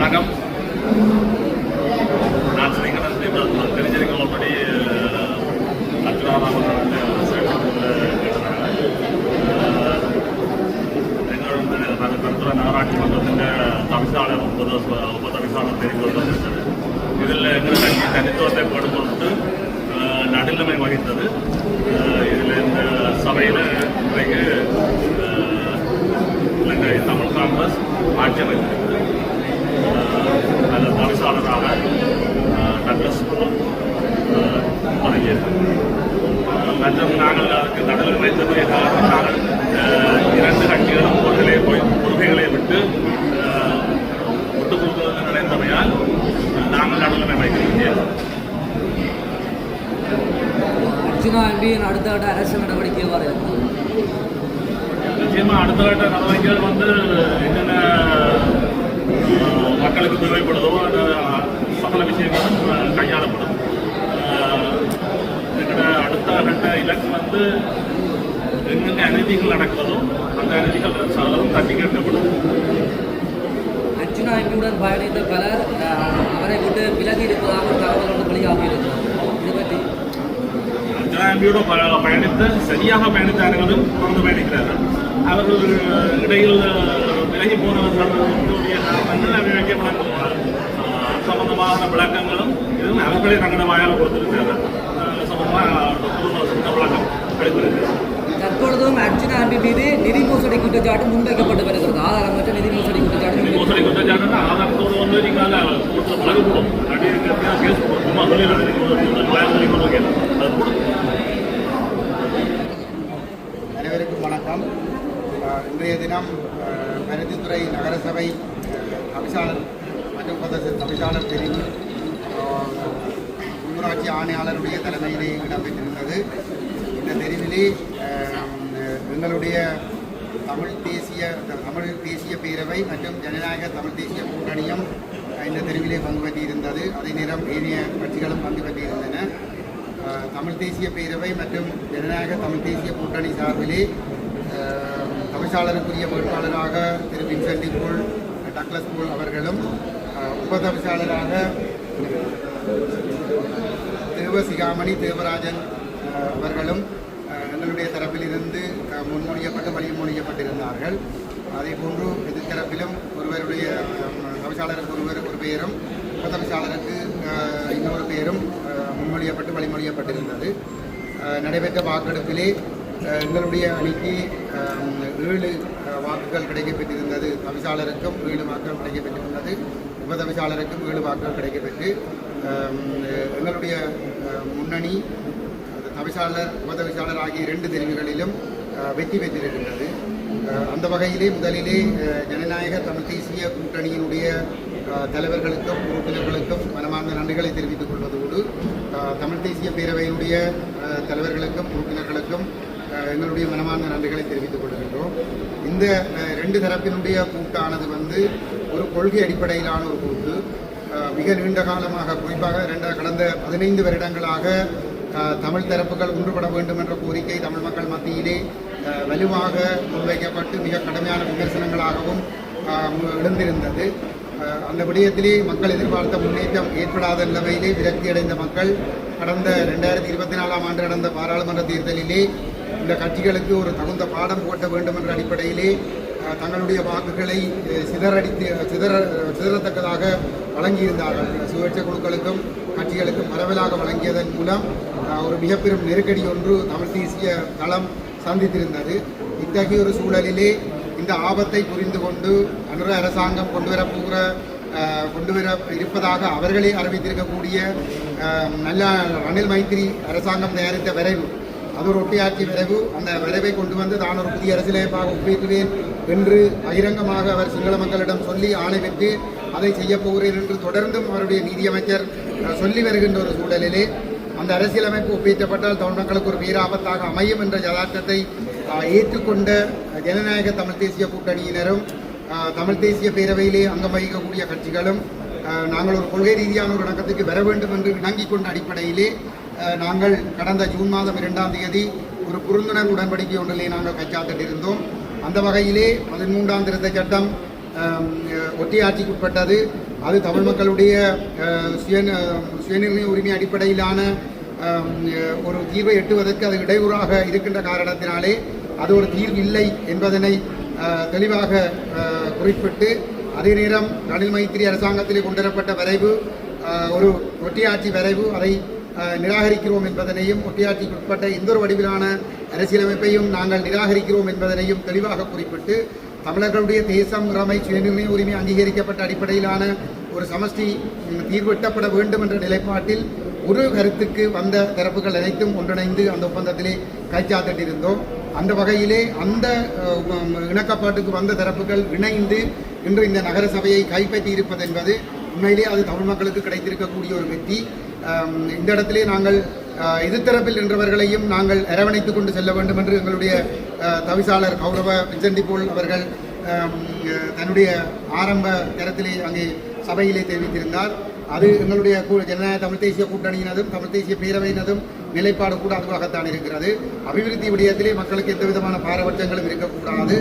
வணக்கம் வந்து எங்கெங்க அநீதிகள் நடக்கிறதோ அந்த தட்டி கேட்கப்படும் அர்ஜுனா எம்பியுடன் பயணித்த பலர் அவரை விட்டு விலகி இருப்பதாக ஒரு தகவல் ஒன்று வெளியாகி இருக்கிறது இது பற்றி? ப- பயணித்து சரியாக பயணித்த அனைவரும் தொடர்ந்து பயணிக்கிறார்கள். அவர்கள் இடையில் விலகி போனவர்களுடைய காரணங்கள் விவேக்கப்பட சம்பந்தமான விளக்கங்களும் இதுவும் அவர்களே தங்களோட வாயால் கொடுத்திருக்கிறார்கள். சம்பந்தமாக விளக்கம் தற்பொழுதும் அர்ஜுனா எம்பி மீது நிதி மோசடி குற்றச்சாட்டு முன்வைக்கப்பட்டு வருகிறது. ஆதாரமற்ற நிதி மோசடி குற்றச்சாட்டு முன்வைக்கப்பட்டு மோசடி குற்றச்சாட்டுன்னா ஆதாரத்தோடு வந்து நீங்கள் கொடுத்து பழகு போடும் அப்படி கேஸ் சும்மா அனைவருக்கும் வணக்கம். இன்றைய தினம் பருத்தித்துறை நகரசபை தவிசாளர் மற்றும் பதவி தவிசாளர் தெரிவு உள்ளூராட்சி ஆணையாளருடைய தலைமையிலே இடம்பெற்றிருந்தது. தெரிவிலே எங்களுடைய தமிழ் தேசிய தமிழ் தேசிய பேரவை மற்றும் ஜனநாயக தமிழ் தேசிய கூட்டணியும் இந்த தெருவிலே பங்கு பற்றியிருந்தது அதே நேரம் ஏனைய கட்சிகளும் பங்கு பற்றியிருந்தன தமிழ் தேசிய பேரவை மற்றும் ஜனநாயக தமிழ் தேசிய கூட்டணி சார்பிலே அஹ், தவிசாளருக்குரிய வேட்பாளராக திரு வின்சென்டி போல் டக்ளஸ் போல் அவர்களும் உபதவிசாளராக தேவசிகாமணி தேவராஜன் அவர்களும் எங்களுடைய தரப்பிலிருந்து முன்மொழியப்பட்டு வழிமொழியப்பட்டிருந்தார்கள் அதே போன்று எதிர்த்தரப்பிலும் ஒருவருடைய தவிசாளருக்கு ஒருவர் ஒரு பெயரும் உபதவிசாளருக்கு இன்னொரு பெயரும் முன்மொழியப்பட்டு வழிமொழியப்பட்டிருந்தது நடைபெற்ற வாக்கெடுப்பிலே எங்களுடைய அணிக்கு ஏழு வாக்குகள் கிடைக்கப்பெற்றிருந்தது. தவிசாளருக்கும் ஏழு வாக்குகள் கிடைக்கப்பெற்றிருந்தது. உபதவிசாளருக்கும் ஏழு வாக்குகள் கிடைக்கப்பெற்று எங்களுடைய முன்னணி தவிசாளர் உபதவிசாளர் ஆகிய இரண்டு தெரிவுகளிலும் வெற்றி பெற்றிருக்கின்றது. அந்த வகையிலே முதலிலே ஜனநாயக தமிழ் தேசிய கூட்டணியினுடைய தலைவர்களுக்கும் உறுப்பினர்களுக்கும் மனமார்ந்த நன்றிகளை தெரிவித்துக் கொள்வதோடு தமிழ் தேசிய பேரவையினுடைய தலைவர்களுக்கும் உறுப்பினர்களுக்கும் எங்களுடைய மனமார்ந்த நன்றிகளை தெரிவித்துக் கொள்கின்றோம். இந்த ரெண்டு தரப்பினுடைய கூட்டானது வந்து ஒரு கொள்கை அடிப்படையிலான ஒரு கூட்டு. மிக நீண்ட காலமாக குறிப்பாக ரெண்ட கடந்த பதினைந்து வருடங்களாக தமிழ் தரப்புகள் ஒன்றுபட வேண்டும் என்ற கோரிக்கை தமிழ் மக்கள் மத்தியிலே வலுவாக முன்வைக்கப்பட்டு மிக கடுமையான விமர்சனங்களாகவும் எழுந்திருந்தது. அந்த விடயத்திலே மக்கள் எதிர்பார்த்த முன்னேற்றம் ஏற்படாத நிலைமையிலே விரக்தியடைந்த மக்கள் கடந்த ரெண்டாயிரத்தி இருபத்தி நாலாம் ஆண்டு நடந்த பாராளுமன்ற தேர்தலிலே இந்த கட்சிகளுக்கு ஒரு தகுந்த பாடம் போட்ட வேண்டும் என்ற அடிப்படையிலே தங்களுடைய வாக்குகளை சிதறடித்து சிதற சிதறத்தக்கதாக வழங்கியிருந்தார்கள். சுயேட்சை குழுக்களுக்கும் கட்சிகளுக்கும் பரவலாக வழங்கியதன் மூலம் ஒரு மிகப்பெரும் நெருக்கடி ஒன்று தமிழ் தேசிய தளம் சந்தித்திருந்தது. இத்தகைய ஒரு சூழலிலே இந்த ஆபத்தை புரிந்து கொண்டு அனுர அரசாங்கம் கொண்டு வரப்போகிற கொண்டு வர இருப்பதாக அவர்களே அறிவித்திருக்கக்கூடிய நல்ல ரணில் மைத்திரி அரசாங்கம் தயாரித்த விரைவு அது ஒரு ஒட்டியாட்சி விளைவு அந்த விரைவை கொண்டு வந்து நான் ஒரு புதிய அரசியலமைப்பாக ஒப்பிடுவேன் என்று பகிரங்கமாக அவர் சிங்கள மக்களிடம் சொல்லி ஆணை பெற்று அதை செய்யப்போகிறேன் என்று தொடர்ந்தும் அவருடைய நீதியமைச்சர் சொல்லி வருகின்ற ஒரு சூழலிலே அந்த அரசியலமைப்பு ஒப்பீட்டப்பட்டால் தமிழ் மக்களுக்கு ஒரு பேராபத்தாக அமையும் என்ற யதார்த்தத்தை ஏற்றுக்கொண்ட ஜனநாயக தமிழ் தேசிய கூட்டணியினரும் தமிழ் தேசிய பேரவையிலே அங்கம் வகிக்கக்கூடிய கட்சிகளும் நாங்கள் ஒரு கொள்கை ரீதியான ஒரு இணக்கத்துக்கு வர வேண்டும் என்று இணங்கிக் கொண்ட அடிப்படையிலே நாங்கள் கடந்த ஜூன் மாதம் இரண்டாம் தேதி ஒரு புரிந்துணர்வு உடன்படிக்கை ஒன்றிலே நாங்கள் கைச்சாத்திட்டிருந்தோம். அந்த வகையிலே பதிமூன்றாம் திருத்த சட்டம் ஒட்டியாட்சிக்குட்பட்டது அது தமிழ் மக்களுடைய சுய சுயநிர்ணய உரிமை அடிப்படையிலான ஒரு தீர்வை எட்டுவதற்கு அது இடையூறாக இருக்கின்ற காரணத்தினாலே அது ஒரு தீர்வு இல்லை என்பதனை தெளிவாக குறிப்பிட்டு அதே நேரம் ரணில் மைத்திரி அரசாங்கத்திலே கொண்டுவரப்பட்ட வரைவு ஒரு ஒட்டியாட்சி வரைவு அதை நிராகரிக்கிறோம் என்பதனையும் ஒட்டியாட்சிக்கு உட்பட்ட எந்த ஒரு வடிவிலான அரசியலமைப்பையும் நாங்கள் நிராகரிக்கிறோம் என்பதனையும் தெளிவாக குறிப்பிட்டு தமிழர்களுடைய தேசம் இறமை சுயநிர்ணய உரிமை அங்கீகரிக்கப்பட்ட அடிப்படையிலான ஒரு சமஷ்டி தீர்வெட்டப்பட வேண்டும் என்ற நிலைப்பாட்டில் ஒரு கருத்துக்கு வந்த தரப்புகள் அனைத்தும் ஒன்றிணைந்து அந்த ஒப்பந்தத்திலே கைச்சாத்திட்டிருந்தோம். அந்த வகையிலே அந்த இணக்கப்பாட்டுக்கு வந்த தரப்புகள் இணைந்து இன்று இந்த நகர சபையை கைப்பற்றி இருப்பது என்பது உண்மையிலே அது தமிழ் மக்களுக்கு கிடைத்திருக்கக்கூடிய ஒரு வெற்றி. இந்த இடத்திலே நாங்கள் இது தரப்பில் நின்றவர்களையும் நாங்கள் அரவணைத்துக் கொண்டு செல்ல வேண்டும் என்று எங்களுடைய தவிசாளர் கௌரவ விஜந்தி போல் அவர்கள் தன்னுடைய ஆரம்ப தரத்திலே அங்கே சபையிலே தெரிவித்திருந்தார். அது எங்களுடைய கூ- ஜனநாயக தமிழ் தேசிய கூட்டணியினதும் தமிழ் தேசிய பேரவையினதும் நிலைப்பாடு கூட அதுவாகத்தான் இருக்கிறது. அபிவிருத்தி விடயத்திலே மக்களுக்கு எந்த விதமான பாரபட்சங்களும் இருக்கக்கூடாது.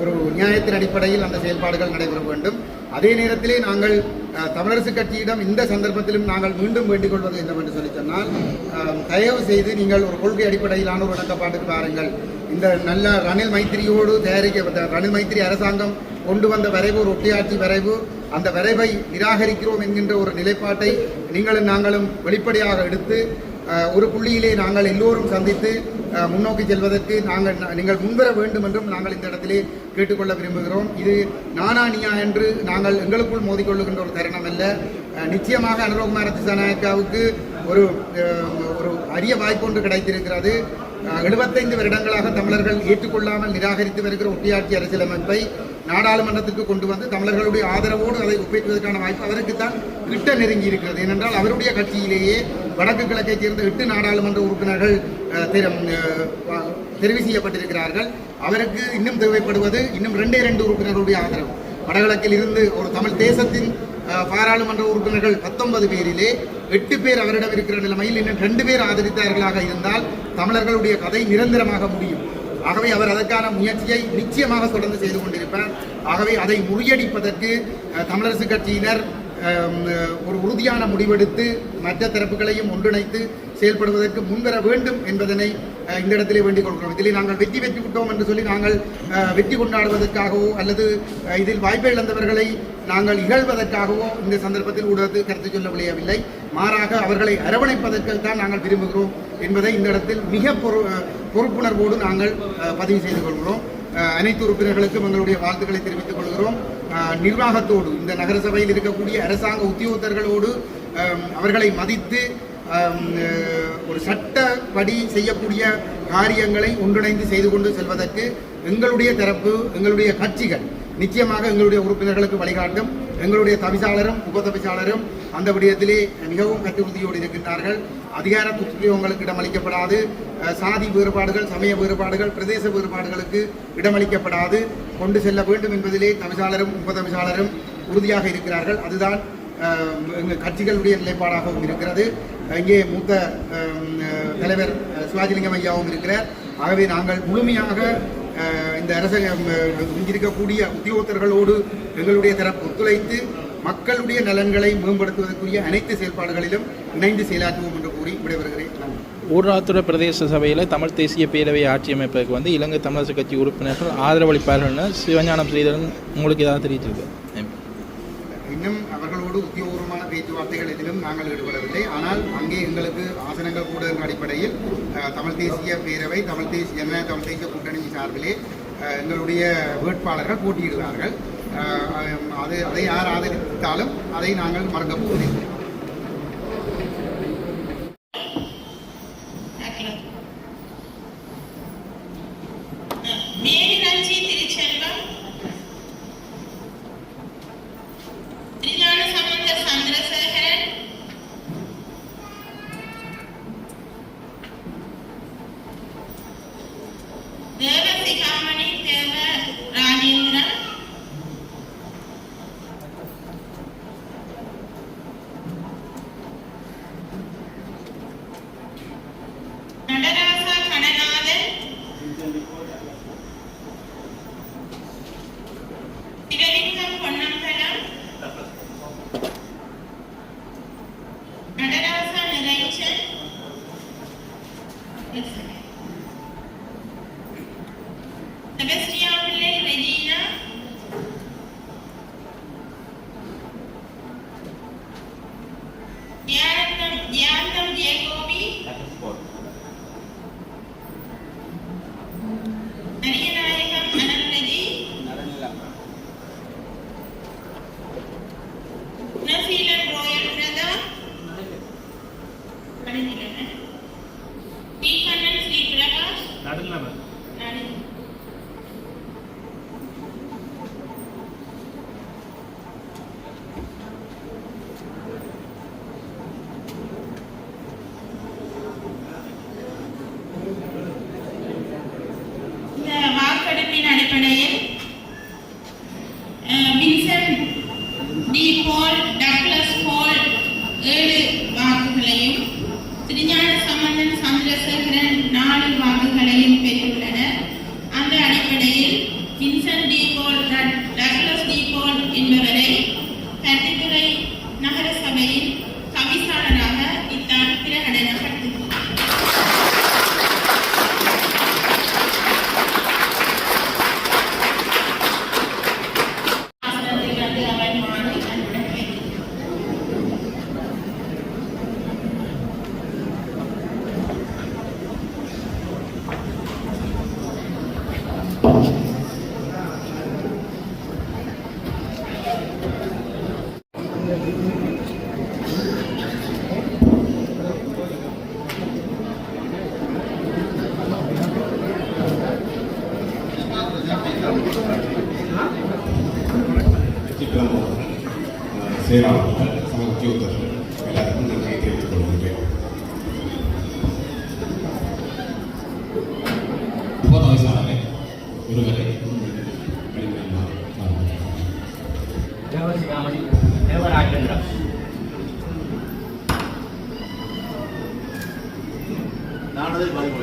ஒரு நியாயத்தின் அடிப்படையில் அந்த செயல்பாடுகள் நடைபெற வேண்டும். அதே நேரத்திலே நாங்கள் தமிழரசு கட்சியிடம் இந்த சந்தர்ப்பத்திலும் நாங்கள் மீண்டும் வேண்டிக் கொள்வது என்னவென்று சொல்லி சொன்னால் தயவு செய்து நீங்கள் ஒரு கொள்கை அடிப்படையிலான ஒரு இணக்கப்பாட்டுக்கு பாருங்கள். இந்த நல்ல ரணில் மைத்திரியோடு தயாரிக்கப்பட்ட ரணில் மைத்திரி அரசாங்கம் கொண்டு வந்த வரைவு ஒரு ஒட்டியாட்சி வரைவு அந்த வரைவை நிராகரிக்கிறோம் என்கின்ற ஒரு நிலைப்பாட்டை நீங்களும் நாங்களும் வெளிப்படையாக எடுத்து ஒரு புள்ளியிலே நாங்கள் எல்லோரும் சந்தித்து முன்னோக்கி செல்வதற்கு நாங்கள் நீங்கள் முன்வர வேண்டும் என்றும் நாங்கள் இந்த இடத்திலே கேட்டுக்கொள்ள விரும்புகிறோம். இது நானா நீயா என்று நாங்கள் எங்களுக்குள் மோதிக்கொள்ளுகின்ற ஒரு தருணம் அல்ல நிச்சயமாக அனுரகுமார திசாநாயக்காவுக்கு ஒரு ஒரு அரிய வாய்ப்பு ஒன்று கிடைத்திருக்கிறது எழுபத்தைந்து வருடங்களாக தமிழர்கள் ஏற்றுக்கொள்ளாமல் நிராகரித்து வருகிற ஒட்டியாட்சி அரசியலமைப்பை நாடாளுமன்றத்துக்கு கொண்டு வந்து தமிழர்களுடைய ஆதரவோடு அதை ஒப்பேற்றுவதற்கான வாய்ப்பு அவருக்குத்தான் கிட்ட நெருங்கி இருக்கிறது. ஏனென்றால் அவருடைய கட்சியிலேயே வடக்கு கிழக்கைச் சேர்ந்த எட்டு நாடாளுமன்ற உறுப்பினர்கள் அஹ், தெரிவு செய்யப்பட்டிருக்கிறார்கள். அவருக்கு இன்னும் தேவைப்படுவது இன்னும் ரெண்டே ரெண்டு உறுப்பினர்களுடைய ஆதரவு. வடகிழக்கில் இருந்து ஒரு தமிழ் தேசத்தின் பாராளுமன்ற உறுப்பினர்கள் பத்தொன்பது பேரிலே எட்டு பேர் அவரிடம் இருக்கிற நிலைமையில் இன்னும் ரெண்டு பேர் ஆதரித்தார்களாக இருந்தால் தமிழர்களுடைய கதை நிரந்தரமாக முடியும். ஆகவே அவர் அதற்கான முயற்சியை நிச்சயமாக தொடர்ந்து செய்து கொண்டிருப்பார். ஆகவே அதை முறியடிப்பதற்கு தமிழரசு கட்சியினர் ஒரு உறுதியான முடிவெடுத்து மற்ற தரப்புகளையும் ஒன்றிணைத்து செயல்படுவதற்கு முன்வர வேண்டும் என்பதனை இந்த இடத்திலே வேண்டிக் கொள்கிறோம். இதில் நாங்கள் வெற்றி வெற்றி விட்டோம் என்று சொல்லி நாங்கள் வெற்றி கொண்டாடுவதற்காகவோ அல்லது இதில் வாய்ப்பை இழந்தவர்களை நாங்கள் இகழ்வதற்காகவோ இந்த சந்தர்ப்பத்தில் ஊடகத்தில் கருத்து சொல்ல விளையவில்லை மாறாக அவர்களை அரவணைப்பதற்கு தான் நாங்கள் விரும்புகிறோம். என்பதை இந்த இடத்தில் மிக பொறு பொறுப்புணர்வோடு நாங்கள் பதிவு செய்து கொள்கிறோம். அனைத்து உறுப்பினர்களுக்கும் எங்களுடைய வாழ்த்துக்களை தெரிவித்துக் கொள்கிறோம். நிர்வாகத்தோடு இந்த நகரசபையில் இருக்கக்கூடிய அரசாங்க உத்தியோகத்தர்களோடு அவர்களை மதித்து ஒரு சட்டப்படி செய்யக்கூடிய காரியங்களை ஒன்றிணைந்து செய்து கொண்டு செல்வதற்கு எங்களுடைய தரப்பு எங்களுடைய கட்சிகள் நிச்சயமாக எங்களுடைய உறுப்பினர்களுக்கு வழிகாட்டும். எங்களுடைய தவிசாளரும் உப தவிசாளரும் அந்த விடயத்திலே மிகவும் கட்டுறுதியோடு இருக்கின்றார்கள். அதிகார துஷ்பிரயோகங்களுக்கு இடமளிக்கப்படாது. சாதி வேறுபாடுகள் சமய வேறுபாடுகள் பிரதேச வேறுபாடுகளுக்கு இடமளிக்கப்படாது. கொண்டு செல்ல வேண்டும் என்பதிலே தவிசாளரும் உபதவிசாளரும் உறுதியாக இருக்கிறார்கள். அதுதான் எங்கள் கட்சிகளுடைய நிலைப்பாடாகவும் இருக்கிறது. இங்கே மூத்த தலைவர் சிவாஜிலிங்கம் ஐயாவும் இருக்கிறார். ஆகவே நாங்கள் முழுமையாக இந்த அரசாங்கம் இருக்கக்கூடிய உத்தியோகத்தர்களோடு எங்களுடைய தரப்பு ஒத்துழைத்து மக்களுடைய நலன்களை மேம்படுத்துவதற்குரிய அனைத்து செயல்பாடுகளிலும் இணைந்து செயலாற்றுவோம் என்று கூறி விடைபெறுகிறேன். நன்றி. ஊராத்துறை பிரதேச சபையில் தமிழ் தேசிய பேரவை ஆட்சி அமைப்பதற்கு வந்து இலங்கை தமிழரசு கட்சி உறுப்பினர்கள் ஆதரவளிப்பார்கள்னு சிவஞானம் ஸ்ரீதரன் உங்களுக்கு ஏதாவது தெரிவிச்சிருக்கு இன்னும் அவர்களோடு உத்தியோகபூர்வமான பேச்சுவார்த்தைகள் எதிலும் நாங்கள் ஈடுபடவில்லை. ஆனால் அங்கே எங்களுக்கு ஆசனங்கள் கூட அடிப்படையில் தமிழ் தேசிய பேரவை தமிழ் தேசிய ஜனநாயக தமிழ் தேசிய கூட்டணி சார்பிலே எங்களுடைய வேட்பாளர்கள் போட்டியிடுவார்கள் அது அதை யார் ஆதரித்தாலும் அதை நாங்கள் மறக்கப் போவதில்லை. கிளம்ப சேரா சம உத்தியோகர் எல்லாருக்கும் நன்றியை தெரிவித்துக் கொள்கின்றேன். போன வயசானவே ஒருவரை தேவராஜேந்திரா நானதே பாதிப்பு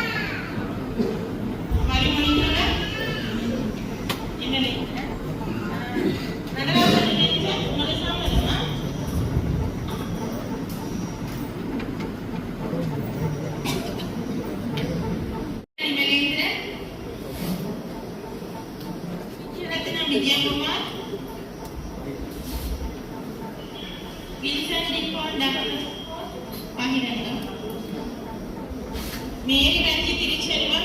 Vijay Kumar. Wilson Dipon Dapper Mahiranga. Mary Ranjit Tirichelva.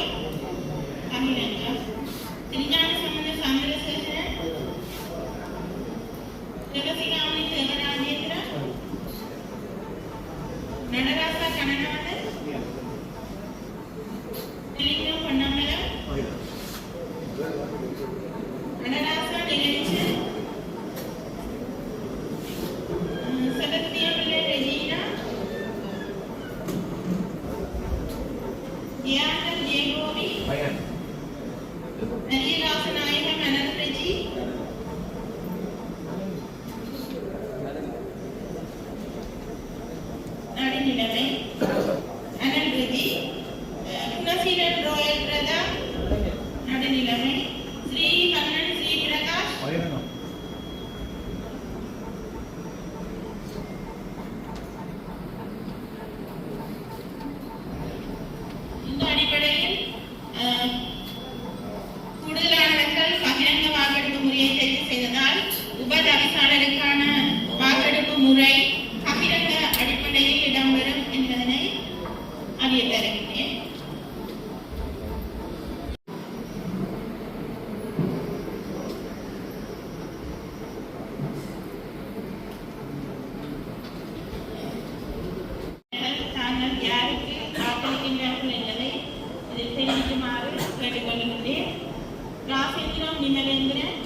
Raphael Nimalendra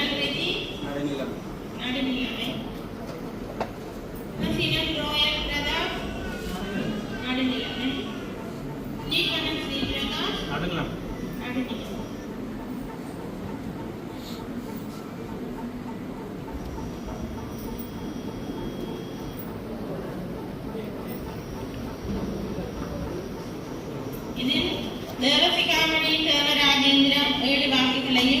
இதில் தேவசிகாமணி தேவராஜேந்திரம் ஏழு வாக்குகளையும் நடராஜ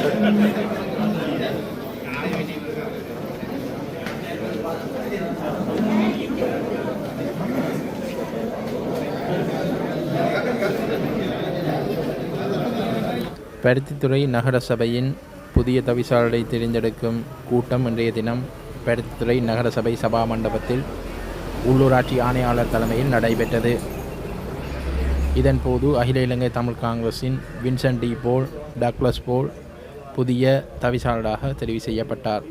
பருத்தித்துறை நகர சபையின் புதிய தவிசாளரை தேர்ந்தெடுக்கும் கூட்டம் இன்றைய தினம் பருத்தித்துறை நகர சபை சபா மண்டபத்தில் உள்ளூராட்சி ஆணையாளர் தலைமையில் நடைபெற்றது. இதன்போது அகில இலங்கை தமிழ் காங்கிரஸின் Vincent de Paul Douglas Paul புதிய தவிசாளராக தெரிவு செய்யப்பட்டார்.